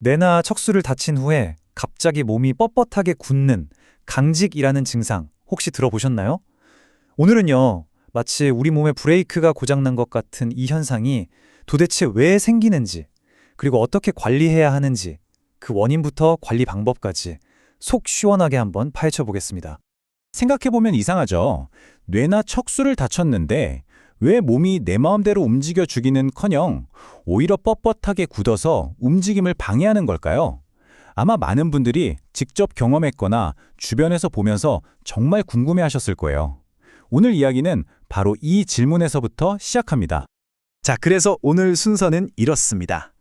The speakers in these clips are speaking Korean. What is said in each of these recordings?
뇌나 척수를 다친 후에 갑자기 몸이 뻣뻣하게 굳는 강직이라는 증상 혹시 들어보셨나요? 오늘은요, 마치 우리 몸의 브레이크가 고장난 것 같은 이 현상이 도대체 왜 생기는지, 그리고 어떻게 관리해야 하는지, 그 원인부터 관리 방법까지 속 시원하게 한번 파헤쳐 보겠습니다. 생각해보면 이상하죠. 뇌나 척수를 다쳤는데 왜 몸이 내 마음대로 움직여 주기는 커녕 오히려 뻣뻣하게 굳어서 움직임을 방해하는 걸까요? 아마 많은 분들이 직접 경험했거나 주변에서 보면서 정말 궁금해 하셨을 거예요. 오늘 이야기는 바로 이 질문에서부터 시작합니다. 자, 그래서 오늘 순서는 이렇습니다.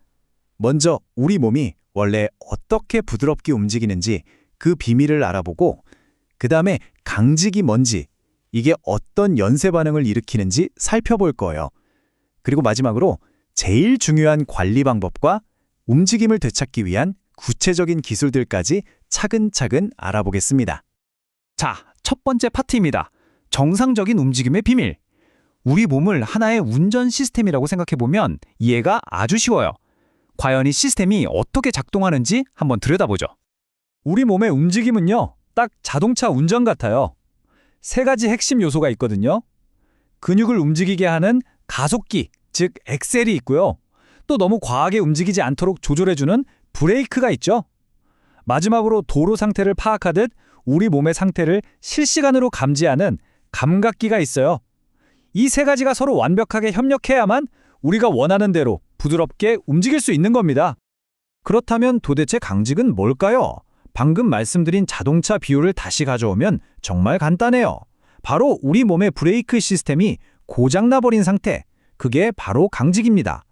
먼저 우리 몸이 원래 어떻게 부드럽게 움직이는지 그 비밀을 알아보고 그 다음에 강직이 뭔지 이게 어떤 연쇄 반응을 일으키는지 살펴볼 거예요. 그리고 마지막으로 제일 중요한 관리 방법과 움직임을 되찾기 위한 구체적인 기술들까지 차근차근 알아보겠습니다. 자, 첫 번째 파트입니다. 정상적인 움직임의 비밀. 우리 몸을 하나의 운전 시스템이라고 생각해보면 이해가 아주 쉬워요. 과연 이 시스템이 어떻게 작동하는지 한번 들여다보죠. 우리 몸의 움직임은요, 딱 자동차 운전 같아요. 세 가지 핵심 요소가 있거든요. 근육을 움직이게 하는 가속기, 즉 엑셀이 있고요. 또 너무 과하게 움직이지 않도록 조절해주는 브레이크가 있죠. 마지막으로 도로 상태를 파악하듯 우리 몸의 상태를 실시간으로 감지하는 감각기가 있어요. 이 세 가지가 서로 완벽하게 협력해야만 우리가 원하는 대로 부드럽게 움직일 수 있는 겁니다. 그렇다면 도대체 강직은 뭘까요? 방금 말씀드린 자동차 비유를 다시 가져오면 정말 간단해요. 바로 우리 몸의 브레이크 시스템이 고장나버린 상태. 그게 바로 강직입니다.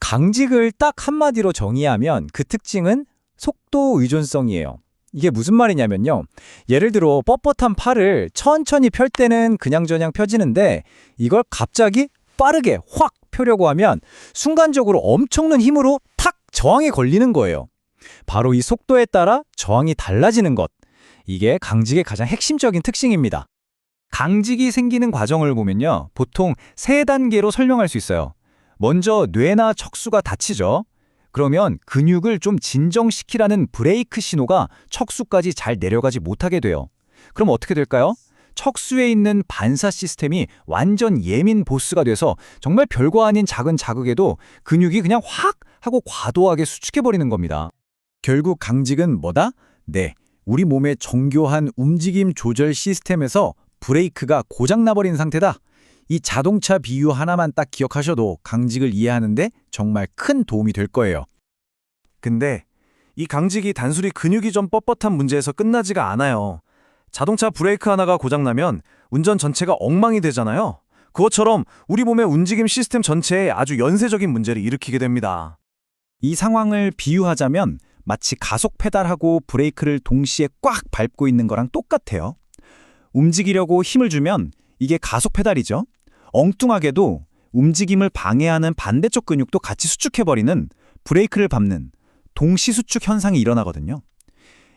강직을 딱 한마디로 정의하면 그 특징은 속도 의존성이에요. 이게 무슨 말이냐면요. 예를 들어 뻣뻣한 팔을 천천히 펼 때는 그냥저냥 펴지는데 이걸 갑자기 빠르게 확 펴려고 하면 순간적으로 엄청난 힘으로 탁 저항에 걸리는 거예요. 바로 이 속도에 따라 저항이 달라지는 것. 이게 강직의 가장 핵심적인 특징입니다. 강직이 생기는 과정을 보면요. 보통 세 단계로 설명할 수 있어요. 먼저 뇌나 척수가 다치죠. 그러면 근육을 좀 진정시키라는 브레이크 신호가 척수까지 잘 내려가지 못하게 돼요. 그럼 어떻게 될까요? 척수에 있는 반사 시스템이 완전 예민 보스가 돼서 정말 별거 아닌 작은 자극에도 근육이 그냥 확 하고 과도하게 수축해버리는 겁니다. 결국 강직은 뭐다? 네, 우리 몸의 정교한 움직임 조절 시스템에서 브레이크가 고장나버린 상태다. 이 자동차 비유 하나만 딱 기억하셔도 강직을 이해하는데 정말 큰 도움이 될 거예요. 근데 이 강직이 단순히 근육이 좀 뻣뻣한 문제에서 끝나지가 않아요. 자동차 브레이크 하나가 고장나면 운전 전체가 엉망이 되잖아요. 그것처럼 우리 몸의 움직임 시스템 전체에 아주 연쇄적인 문제를 일으키게 됩니다. 이 상황을 비유하자면 마치 가속 페달하고 브레이크를 동시에 꽉 밟고 있는 거랑 똑같아요. 움직이려고 힘을 주면 이게 가속 페달이죠. 엉뚱하게도 움직임을 방해하는 반대쪽 근육도 같이 수축해버리는 브레이크를 밟는 동시 수축 현상이 일어나거든요.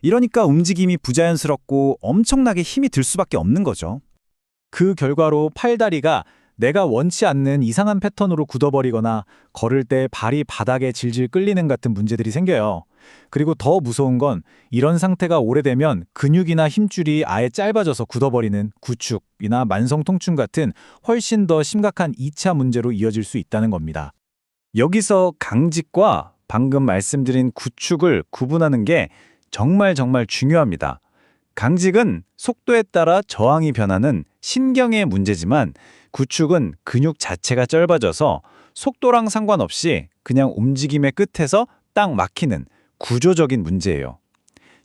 이러니까 움직임이 부자연스럽고 엄청나게 힘이 들 수밖에 없는 거죠. 그 결과로 팔다리가 내가 원치 않는 이상한 패턴으로 굳어버리거나 걸을 때 발이 바닥에 질질 끌리는 같은 문제들이 생겨요. 그리고 더 무서운 건 이런 상태가 오래되면 근육이나 힘줄이 아예 짧아져서 굳어버리는 구축이나 만성 통증 같은 훨씬 더 심각한 2차 문제로 이어질 수 있다는 겁니다. 여기서 강직과 방금 말씀드린 구축을 구분하는 게 정말 정말 중요합니다. 강직은 속도에 따라 저항이 변하는 신경의 문제지만 구축은 근육 자체가 짧아져서 속도랑 상관없이 그냥 움직임의 끝에서 딱 막히는 구조적인 문제예요.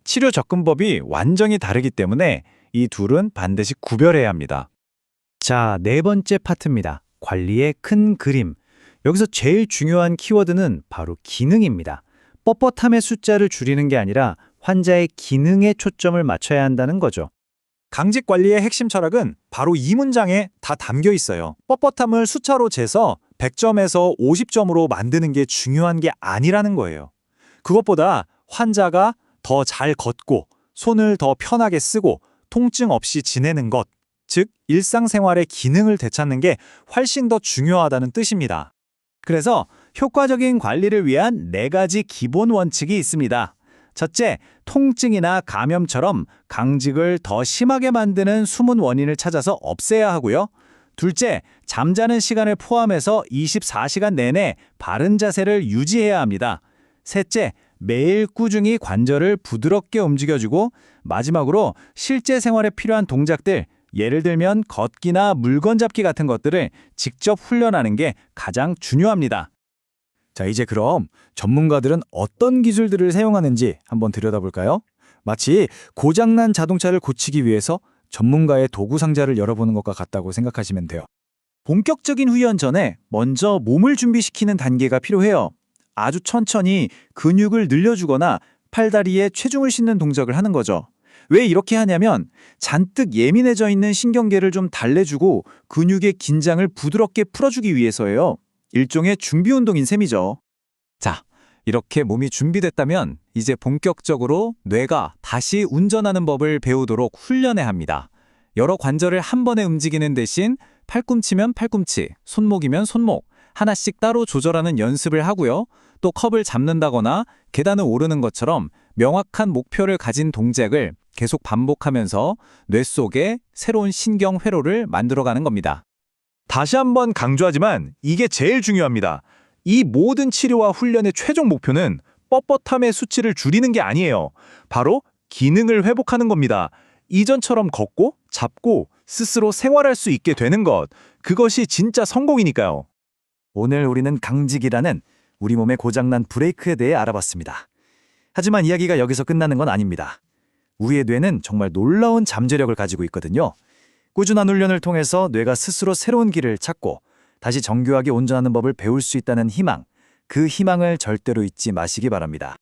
치료 접근법이 완전히 다르기 때문에 이 둘은 반드시 구별해야 합니다. 자, 네 번째 파트입니다. 관리의 큰 그림. 여기서 제일 중요한 키워드는 바로 기능입니다. 뻣뻣함의 숫자를 줄이는 게 아니라 환자의 기능에 초점을 맞춰야 한다는 거죠. 강직 관리의 핵심 철학은 바로 이 문장에 다 담겨 있어요. 뻣뻣함을 숫자로 재서 100점에서 50점으로 만드는 게 중요한 게 아니라는 거예요. 그것보다 환자가 더 잘 걷고 손을 더 편하게 쓰고 통증 없이 지내는 것, 즉 일상생활의 기능을 되찾는 게 훨씬 더 중요하다는 뜻입니다. 그래서 효과적인 관리를 위한 네 가지 기본 원칙이 있습니다. 첫째, 통증이나 감염처럼 강직을 더 심하게 만드는 숨은 원인을 찾아서 없애야 하고요. 둘째, 잠자는 시간을 포함해서 24시간 내내 바른 자세를 유지해야 합니다. 셋째, 매일 꾸준히 관절을 부드럽게 움직여주고 마지막으로 실제 생활에 필요한 동작들, 예를 들면 걷기나 물건 잡기 같은 것들을 직접 훈련하는 게 가장 중요합니다. 자, 이제 그럼 전문가들은 어떤 기술들을 사용하는지 한번 들여다볼까요? 마치 고장난 자동차를 고치기 위해서 전문가의 도구 상자를 열어보는 것과 같다고 생각하시면 돼요. 본격적인 훈련 전에 먼저 몸을 준비시키는 단계가 필요해요. 아주 천천히 근육을 늘려주거나 팔다리에 체중을 싣는 동작을 하는 거죠. 왜 이렇게 하냐면 잔뜩 예민해져 있는 신경계를 좀 달래주고 근육의 긴장을 부드럽게 풀어주기 위해서예요. 일종의 준비 운동인 셈이죠. 자, 이렇게 몸이 준비됐다면 이제 본격적으로 뇌가 다시 운전하는 법을 배우도록 훈련해야 합니다. 여러 관절을 한 번에 움직이는 대신 팔꿈치면 팔꿈치, 손목이면 손목, 하나씩 따로 조절하는 연습을 하고요. 또 컵을 잡는다거나 계단을 오르는 것처럼 명확한 목표를 가진 동작을 계속 반복하면서 뇌 속에 새로운 신경 회로를 만들어가는 겁니다. 다시 한번 강조하지만 이게 제일 중요합니다. 이 모든 치료와 훈련의 최종 목표는 뻣뻣함의 수치를 줄이는 게 아니에요. 바로 기능을 회복하는 겁니다. 이전처럼 걷고 잡고 스스로 생활할 수 있게 되는 것. 그것이 진짜 성공이니까요. 오늘 우리는 강직이라는 우리 몸의 고장난 브레이크에 대해 알아봤습니다. 하지만 이야기가 여기서 끝나는 건 아닙니다. 우리의 뇌는 정말 놀라운 잠재력을 가지고 있거든요. 꾸준한 훈련을 통해서 뇌가 스스로 새로운 길을 찾고 다시 정교하게 운전하는 법을 배울 수 있다는 희망, 그 희망을 절대로 잊지 마시기 바랍니다.